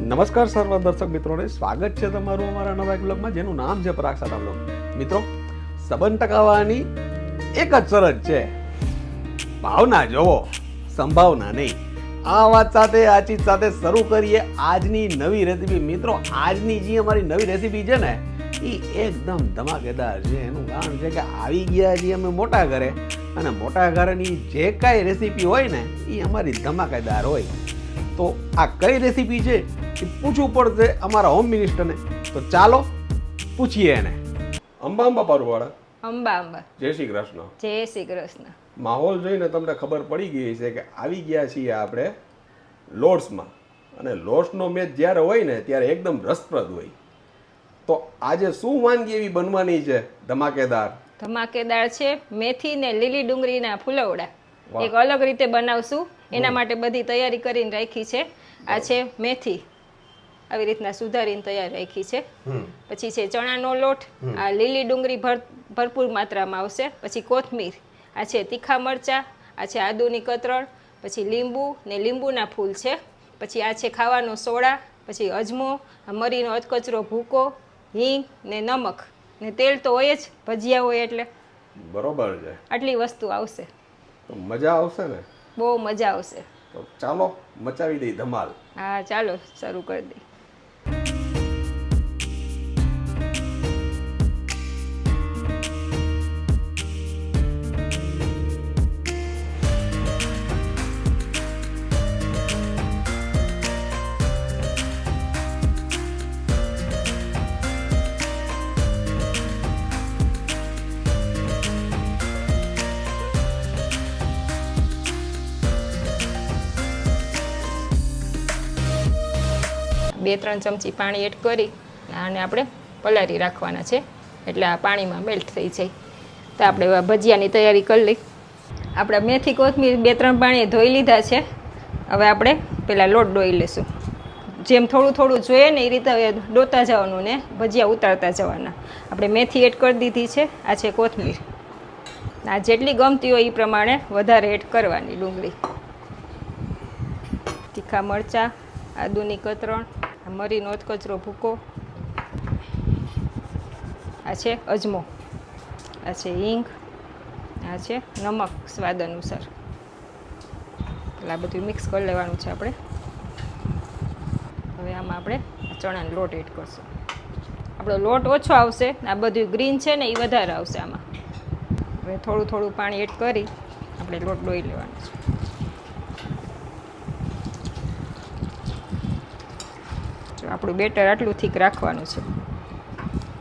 નમસ્કાર સર્વ દર્શક મિત્રોને. સ્વાગત છે તમારું અમારા નવા એક બ્લોગમાં જેનું નામ છે પરાગ સાટા બ્લોગ મિત્રો, સંબંધ ટકાવવાની એક જ શરત છે. ભાવના જોવો, સંભાવના નહીં. આ વાત સાથે, આ ચીજ સાથે શરૂ કરીએ આજની નવી રેસીપી મિત્રો, આજની જે અમારી નવી રેસીપી છે ને એ એકદમ ધમાકેદાર છે. એનું કારણ છે કે આવી ગયા છીએ અમે મોટા ઘરે, અને મોટા ઘરની જે કાંઈ રેસીપી હોય ને એ અમારી ધમાકેદાર હોય. તો આ કઈ રેસીપી છે એ પૂછવું પડશે અમારા હોમ મિનિસ્ટરને તો ચાલો પૂછીએ એને. અંબા અંબા પારુવાળા. અંબા અંબા. જય શ્રી કૃષ્ણ. જય શ્રી કૃષ્ણ. માહોલ જોઈને તમને ખબર પડી ગઈ છે કે આવી ગયા છીએ આપણે લોર્ડ્સમાં. અને લોર્ડ્સનો મેચ જ્યારે હોય ને ત્યારે એકદમ રસપ્રદ હોય. તો આજે શું વાનગી એવી બનવાની છે? ધમાકેદાર. ધમાકેદાર છે મેથી ને લીલી ડુંગળીના ફુલવડા. એક અલગ રીતે બનાવશું. એના માટે બધી તૈયારી કરીને રાખી છે. આ છે મેથી. આવી રીતના સુધારીને તૈયાર રાખી છે. પછી છે ચણાનો લોટ. આ લીલી ડુંગળી ભર ભરપૂર માત્રામાં આવશે. પછી કોથમીર. આ છે તીખા મરચાં. આ છે આદુની કતરણ પછી લીંબુ ને લીંબુના ફૂલ છે. પછી આ છે ખાવાનો સોડા. પછી અજમો મરીનો અધકચરો ભૂકો હિંગ ને નમક. ને તેલ તો હોય જ ભજીયા હોય એટલે. બરોબર છે. આટલી વસ્તુ આવશે. તો મજા આવશે ને? બહુ મજા આવશે. તો ચાલો મચાવી દઈ ધમાલ. હા ચાલો શરૂ કરી દઈએ. બે, ત્રણ ચમચી પાણી એડ કરી આને આપણે પલાળી રાખવાના છે. એટલે આ પાણીમાં મેલ્ટ થઈ જાય. તો આપણે ભજીયાની તૈયારી કરી લઈ. આપણે મેથી, કોથમીર બે, ત્રણ પાણીએ ધોઈ લીધા છે. હવે આપણે પહેલાં લોટ ડોઈ લઈશું. જેમ થોડું થોડું જોઈએ ને એ રીતે ડોતા જવાનું ને ભજીયા ઉતારતા જવાના. આપણે મેથી એડ કરી દીધી છે. આ છે કોથમીર. આ જેટલી ગમતી હોય એ પ્રમાણે વધારે એડ કરવાની ડુંગળી. તીખા મરચાં, આદુની કતરણ મરીનો કચરો ભૂકો. આ છે અજમો. આ છે હિંગ. આ છે નમક સ્વાદ અનુસાર એટલે આ બધું મિક્સ કરી લેવાનું છે આપણે. હવે આમાં આપણે ચણાનો લોટ એડ કરશું. આપણો લોટ ઓછો આવશે, આ બધું ગ્રીન છે ને એ વધારે આવશે આમાં. હવે થોડું થોડું પાણી એડ કરી આપણે લોટ ડોઈ લેવાનો છે. આપણું બેટર આટલું થીક રાખવાનું છે.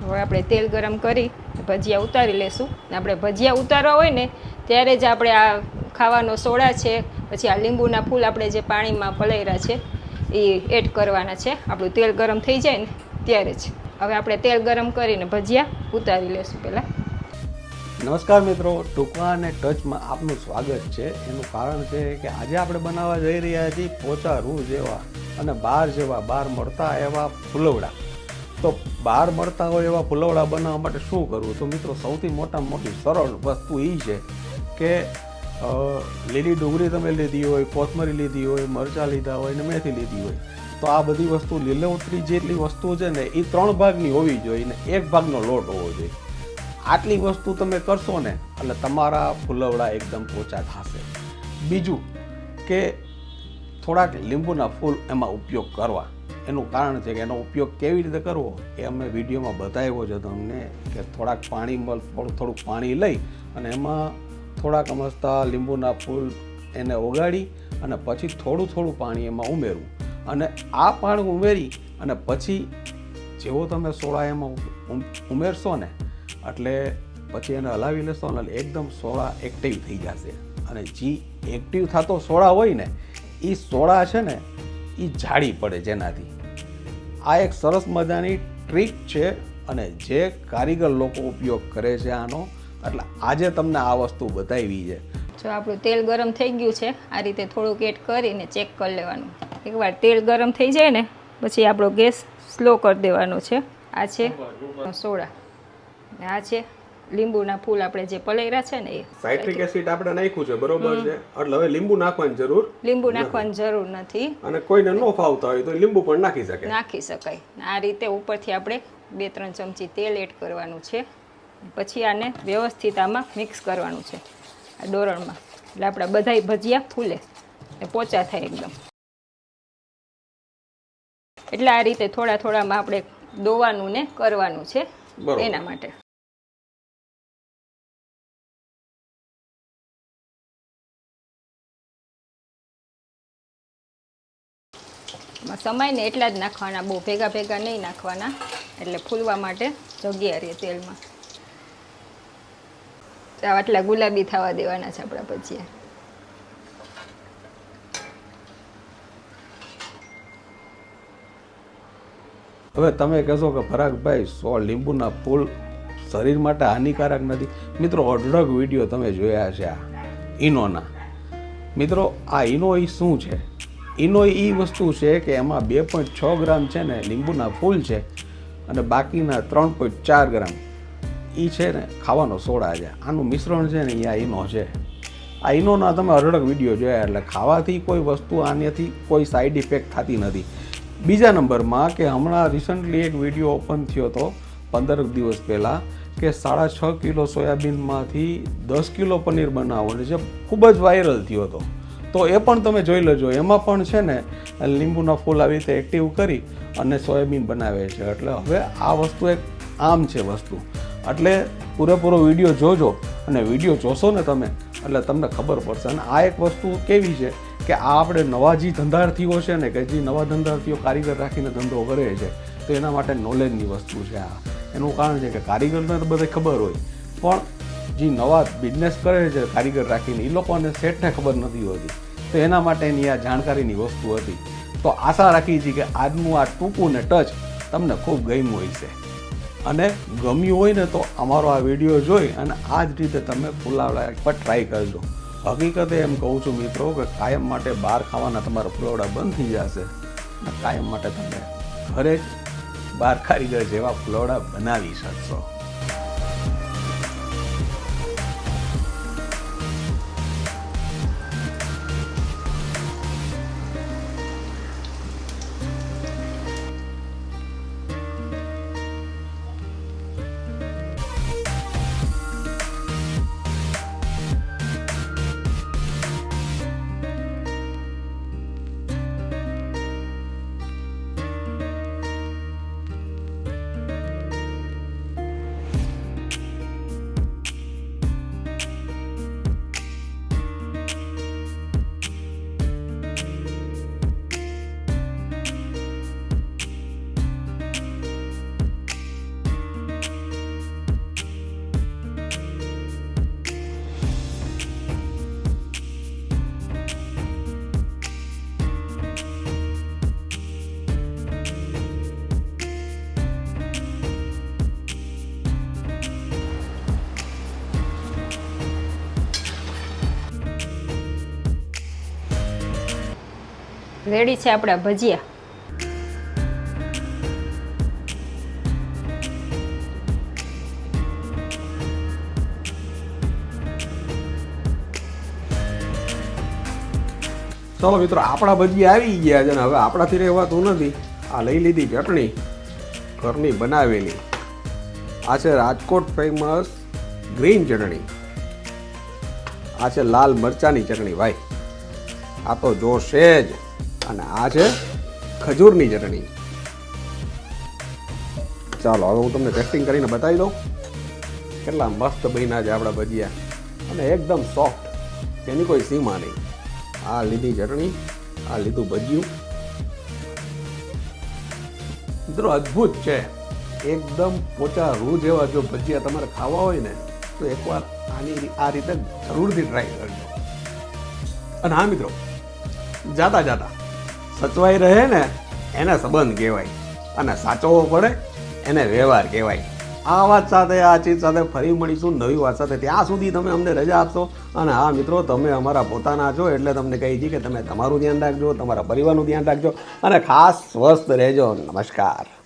હવે આપણે તેલ ગરમ કરી ભજીયા ઉતારી લેશું. આપણે ભજીયા ઉતારવા હોય ને, ત્યારે જ આપણે આ ખાવાનો સોડા છે, પછી આ લીંબુના ફૂલ આપણે જે પાણીમાં પલાળ્યા છે, એ એડ કરવાના છે. આપણું તેલ ગરમ થઈ જાય ને, ત્યારે જ. હવે આપણે તેલ ગરમ કરીને ભજીયા ઉતારી લેશું પહેલાં. નમસ્કાર મિત્રો ટૂંકા અને ટચમાં આપનું સ્વાગત છે. એનું કારણ છે કે આજે આપણે બનાવવા જઈ રહ્યા છીએ પોચા રૂ જેવા અને બાર જેવા, બાર મળતા એવા ફુલવડા. તો બહાર મળતા હોય એવા ફુલવડા બનાવવા માટે શું કરવું? તો મિત્રો, સૌથી મોટામાં મોટી સરળ વસ્તુ એ છે કે લીલી ડુંગળી તમે લીધી હોય, કોથમરી લીધી હોય, મરચાં લીધા હોય ને મેથી લીધી હોય. તો આ બધી વસ્તુ લીલોતરી જેટલી વસ્તુ છે ને એ ત્રણ ભાગની હોવી જોઈએ ને એક ભાગનો લોટ હોવો જોઈએ. આટલી વસ્તુ તમે કરશો ને, એટલે તમારા ફૂલવડા એકદમ પોચા થશે. બીજું કે થોડાક લીંબુના ફૂલ એમાં ઉપયોગ કરવા. એનું કારણ છે કે એનો ઉપયોગ કેવી રીતે કરવો, એ અમે વિડીયોમાં બતાવ્યો છે તમને કે થોડાક પાણીમાં થોડું થોડુંક પાણી લઈ અને એમાં થોડાક અમસ્તા લીંબુના ફૂલ એને ઓગાળી અને પછી થોડું થોડું પાણી એમાં ઉમેરવું અને આ પાણી ઉમેરી અને પછી જેવો તમે સોડા એમાં ઉમેરશો ને એટલે પછી એને હલાવી લેશો ને એકદમ સોડા એક્ટિવ થઈ જશે. અને જે એક્ટિવ થતો સોડા હોય ને એ સોડા છે ને એ જાળી પડે જેનાથી. આ એક સરસ મજાની ટ્રીક છે અને જે કારીગર લોકો ઉપયોગ કરે છે આનો, એટલે આજે તમને આ વસ્તુ બતાવી છે. જો આપણું તેલ ગરમ થઈ ગયું છે, આ રીતે થોડુંક એડ કરીને ચેક કરી લેવાનું. એકવાર તેલ ગરમ થઈ જાય ને, પછી આપણો ગેસ સ્લો કરી દેવાનો છે. આ છે સોડા ને આ છે લીંબુના ફૂલ આપણે જે પલેરા છે ને એ. સાઇટ્રિક એસિડ આપણે નાખ્યું છે બરોબર છે? એટલે હવે લીંબુ નાખવાની જરૂર લીંબુ નાખવાની જરૂર નથી. અને કોઈને ન ફાવતા હોય તો લીંબુ પણ નાખી શકે. નાખી શકાય. આ રીતે ઉપરથી આપણે બે ત્રણ ચમચી તેલ એડ કરવાનું છે. પછી આને વ્યવસ્થિત આમાં મિક્સ કરવાનું છે આ ડોરણમાં એટલે આપણા બધાય ભજીયા ફૂલે એ પોચા થાય એકદમ. એટલે આ રીતે થોડા થોડામાં આપણે દોવાનું ને કરવાનું છે એના માટે. સમય ને એટલા જ નાખવાના, બહુ ભેગા ભેગા નહીં નાખવાના. એટલે ફૂલવા માટે જગ્યા રહે તેલમાં. આટલા ગુલાબી થવા દેવાના છે આપણા પછી હવે તમે કહેશો કે પરાગભાઈ સો લીંબુના ફૂલ શરીર માટે હાનિકારક નથી. મિત્રો, અઢળક વીડિયો તમે જોયા છે આ ઈનોના. મિત્રો, આ ઈનો ઈ શું છે? ઈનો એ વસ્તુ છે કે એમાં બે પોઈન્ટ છ ગ્રામ છે ને લીંબુના ફૂલ છે અને બાકીના ત્રણ પોઈન્ટ ચાર ગ્રામ એ છે ને ખાવાનો સોડા છે. આનું મિશ્રણ છે ને એ આ ઈનો છે. આ ઈનોના તમે અઢળક વીડિયો જોયા એટલે ખાવાથી કોઈ વસ્તુ આનેથી કોઈ સાઈડ ઇફેક્ટ થતી નથી. બીજા નંબરમાં કે હમણાં રિસન્ટલી એક વીડિયો ઓપન થયો હતો પંદર દિવસ પહેલાં કે સાડા છ કિલો સોયાબીનમાંથી દસ કિલો પનીર બનાવવાનું છે. ખૂબ જ વાયરલ થયો હતો. તો એ પણ તમે જોઈ લેજો. એમાં પણ છે ને, લીંબુના ફૂલ આવી રીતે એક્ટિવ કરી અને સોયાબીન બનાવે છે. એટલે હવે આ વસ્તુ એક આમ છે વસ્તુ. એટલે પૂરેપૂરો વીડિયો જોજો અને વીડિયો જોશો ને તમે, એટલે તમને ખબર પડશે. અને આ એક વસ્તુ કેવી છે કે આ આપણે નવા જે ધંધાર્થીઓ છે ને, કે જે નવા ધંધાર્થીઓ કારીગર રાખીને ધંધો કરે છે, તો એના માટે નોલેજની વસ્તુ છે આ. એનું કારણ છે કે કારીગરને તો બધે ખબર હોય. પણ જે નવા બિઝનેસ કરે છે, કારીગર રાખીને એ લોકોને સેટને ખબર નથી હોતી. તો એના માટેની આ જાણકારીની વસ્તુ હતી. તો આશા રાખી છીએ કે આજનું આ ટૂંકું ને ટચ તમને ખૂબ ગમ્યું છે અને ગમ્યું હોય ને તો અમારો આ વીડિયો જોઈ અને આ જ રીતે તમે ફુલાવડા પર ટ્રાય કરજો. હકીકતે એમ કહું છું મિત્રો કે કાયમ માટે બહાર ખાવાના તમારા ફુલાવડા બંધ થઈ જશે. કાયમ માટે તમે ઘરે જ બહાર કારીગર જેવા ફુલાવડા બનાવી શકશો. રેડી છે આપણા ભજીયા. ચાલો મિત્રો, આપણા ભજીયા આવી ગયા છે ને હવે આપણાથી રહેવાતું નથી. આ લઈ લીધી ચટણી, ઘરની બનાવેલી. આ છે રાજકોટ ફેમસ ગ્રીન ચટણી. આ છે લાલ મરચાની ચટણી, ભાઈ. આ તો જોશે જ. અને આ છે ખજૂરની ચટણી. ચાલો, હવે હું તમને ટેસ્ટિંગ કરીને બતાવી દઉં. કેટલા મસ્ત બન્યા છે આપણા ભજીયા. અને એકદમ સોફ્ટ એની કોઈ સીમા નહીં. આ લીધી ચટણી, આ લીધું ભજીયું. મિત્રો, અદ્ભુત છે. એકદમ પોચા રૂ જેવા જો ભજીયા તમારે ખાવા હોય ને, તો એકવાર આની આ રીતે જરૂરથી ટ્રાય કરજો. અને હા મિત્રો જાતા જાતા સચવાઈ રહે ને, એને સંબંધ કહેવાય. અને સાચવવો પડે, એને વ્યવહાર કહેવાય. આ વાત સાથે, આ ચીજ સાથે ફરી મળીશું નવી વાત સાથે. ત્યાં સુધી તમે અમને રજા આપશો. અને હા, મિત્રો, તમે અમારા પોતાના છો, એટલે તમને કહી છીએ કે તમે તમારું ધ્યાન રાખજો, તમારા પરિવારનું ધ્યાન રાખજો. અને ખાસ સ્વસ્થ રહેજો. નમસ્કાર.